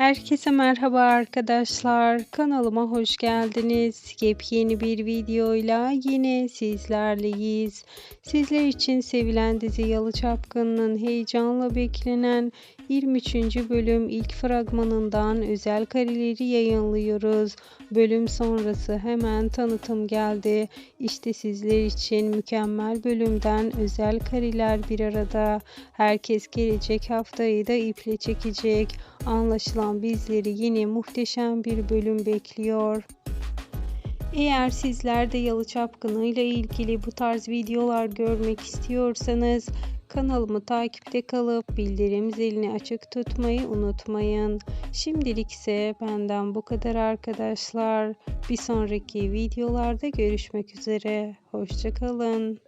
Herkese merhaba arkadaşlar. Kanalıma hoş geldiniz. Yepyeni bir videoyla yine sizlerleyiz. Sizler için sevilen dizi Yalı Çapkın'ın heyecanla beklenen 23. bölüm ilk fragmanından özel kareleri yayınlıyoruz. Bölüm sonrası hemen tanıtım geldi. İşte sizler için mükemmel bölümden özel kareler bir arada. Herkes gelecek haftayı da iple çekecek. Anlaşılan bizleri yine muhteşem bir bölüm bekliyor. Eğer sizler de Yalı Çapkını ile ilgili bu tarz videolar görmek istiyorsanız kanalımı takipte kalıp bildirim zilini açık tutmayı unutmayın. Şimdilik ise benden bu kadar arkadaşlar. Bir sonraki videolarda görüşmek üzere. Hoşçakalın.